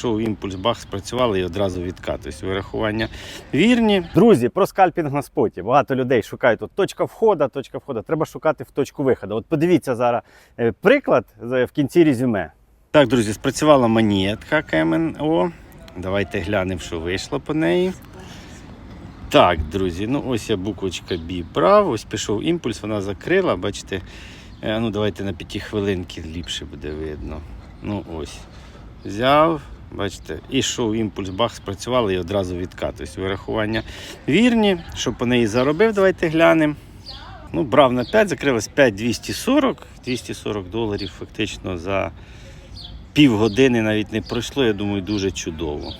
ішов імпульс, бах, спрацювали і одразу відкат. Тобто вирахування вірні. Друзі, про скальпінг на споті. Багато людей шукають от точка входу, точка входу. Треба шукати в точку виходу. От подивіться зараз е, приклад в кінці резюме. Так, друзі, спрацювала монетка КМНО. Давайте глянемо, що вийшло по неї. Так, друзі, ну ось я буквочка B брав, ось пішов імпульс, вона закрила, бачите. Е, ну давайте на п'яті хвилинки ліпше буде видно. Ну ось. Взяв, бачите, і йшов імпульс, бах, спрацювали і одразу відкат. Тобто вирахування вірні. Що по неї заробив, давайте глянемо. Ну, брав на 5, закрилось 5240, 240 доларів фактично за півгодини навіть не пройшло, я думаю, дуже чудово.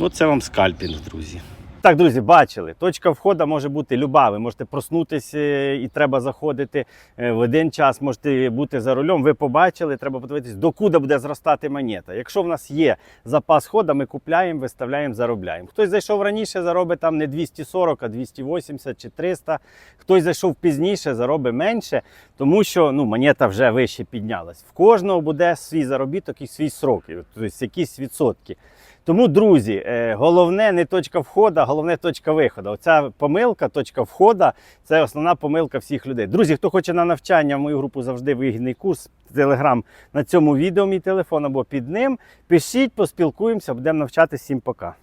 Ну, це вам скальпінг, друзі. Так, друзі, бачили. Точка входу може бути люба. Ви можете проснутися е, і треба заходити е, в один час, можете бути за рулем. Ви побачили, треба подивитись, докуди буде зростати монета. Якщо в нас є запас хода, ми купляємо, виставляємо, заробляємо. Хтось зайшов раніше, заробить там не 240, а 280 чи 300. Хтось зайшов пізніше, заробить менше, тому що ну, монета вже вище піднялась. В кожного буде свій заробіток і свій срок, тобто якісь відсотки. Тому, друзі, е, головне не точка входу, головне точка виходу. Оця помилка, точка входу це основна помилка всіх людей. Друзі, хто хоче на навчання в мою групу завжди вигідний курс. Телеграм на цьому відео, мій телефон або під ним. Пишіть, поспілкуємося, будемо навчатися. Всім пока.